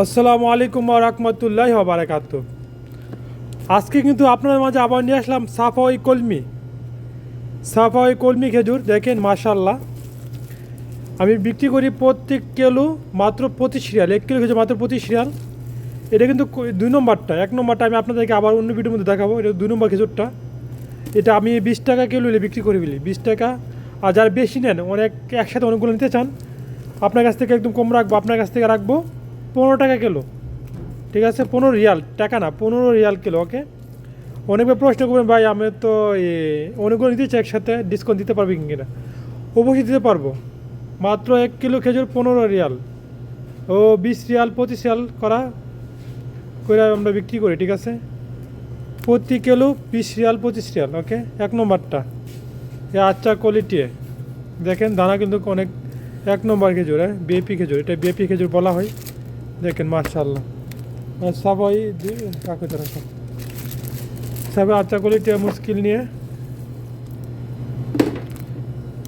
আসসালামু আলাইকুম রহমতুল্লাহ বারাকাত। আজকে কিন্তু আপনার মাঝে আবার নিয়ে আসলাম সাফাই কলমি। সাফাই কলমি খেজুর, দেখেন মাশাল্লাহ আমি বিক্রি করি প্রত্যেক কিলো মাত্র পঁচিশ রিয়াল, এক কিলো খেজুর মাত্র পঁচিশ রিয়াল। এটা কিন্তু দুই নম্বরটা, এক নম্বরটা আমি আপনাদেরকে আবার অন্য ভিডিওর মধ্যে দেখাবো, এটা দুই নম্বর খেজুরটা। এটা আমি বিশ টাকা কিলো বিক্রি করে ফেলি বিশ টাকা। আর যারা বেশি নেন, অনেক একসাথে অনেকগুলো নিতে চান, আপনার কাছ থেকে একদম কম রাখব, আপনার কাছ থেকে রাখব। পনেরো টাকা কিলো। ঠিক আছে? পনেরো রিয়াল, টাকা না, পনেরো রিয়াল কিলো, ওকে? অনেকবার প্রশ্ন করবেন, ভাই, আমি তো অনেকগুলো নিতে চাই একসাথে ডিসকাউন্ট দিতে পারবি কি না অবশ্যই দিতে পারব। মাত্র এক কিলো খেজুর, পনেরো রিয়াল। ও, বিশ রিয়াল, পঁচিশ রিয়াল করা করে আমরা বিক্রি করি, ঠিক আছে? প্রতি কিলো বিশ রিয়াল, পঁচিশ রিয়াল, ওকে? এক নম্বরটা। এ আচ্ছা কোয়ালিটি দেখেন, দানা কিন্তু অনেক, এক নম্বর খেজুর হ্যাঁ? বিএপি খেজুর, এটা বিএপি খেজুর বলা হয়। দেখেন মার্শাল্লাহ সবাই কাকে তারা সব সবাই আচ্ছা কোয়ালিটি মুশকিল নিয়ে।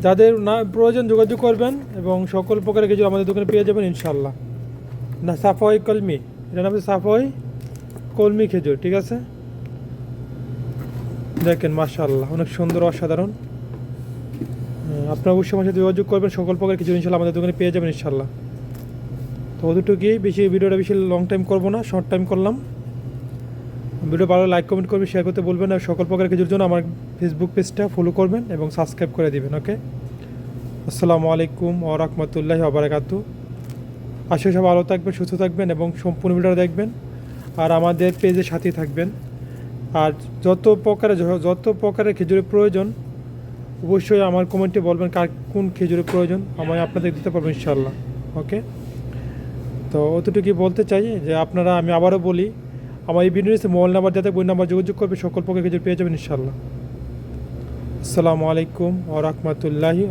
যাদের না প্রয়োজন যোগাযোগ করবেন এবং সকল প্রকারের খেজুর আমাদের দোকানে পেয়ে যাবেন ইনশাল্লাহ না, সাফাই কলমি। এটা নাম সাফাই কলমি খেজুর, ঠিক আছে? দেখেন, মাশাআল্লাহ, অনেক সুন্দর, অসাধারণ। আপনারা অবশ্যই আমার সাথে যোগাযোগ করবেন, সকল প্রকার কিছু ইনশাল্লাহ আমাদের দোকানে পেয়ে যাবেন ইনশাল্লাহ অতটুকুই। বেশি ভিডিওটা বেশি লং টাইম করব না শর্ট টাইম করলাম। ভিডিও ভালো লাইক কমেন্ট করবেন শেয়ার করতে বলবেন আর সকল প্রকার কিছুর জন্য আমার ফেসবুক পেজটা ফলো করবেন এবং সাবস্ক্রাইব করে দিবেন ওকে আসসালামু আলাইকুম ও রহমতুল্লাহি আবরাকাতু আশা সব ভালো থাকবেন, সুস্থ থাকবেন এবং সম্পূর্ণ ভিডিওটা দেখবেন। আর আমাদের পেজের সাথেই থাকবেন। আর যত প্রকারের যত প্রকারের খেজুরের প্রয়োজন, অবশ্যই আমার কমেন্টে বলবেন কার, কোন খেজুরের প্রয়োজন, আমি আপনাদের দিতে পারব ইনশাল্লাহ ওকে তো অতটুকুই বলতে চাই যে আপনারা, আমি আবারও বলি, আমার এই ভিডিও মোবাইল নাম্বার, যাতে বই নাম্বার যোগাযোগ করবে, সকল পক্ষে কিছু পেয়ে যাবেন ইনশাল্লাহ আসসালামু আলাইকুম ও রহমতুল্লাহি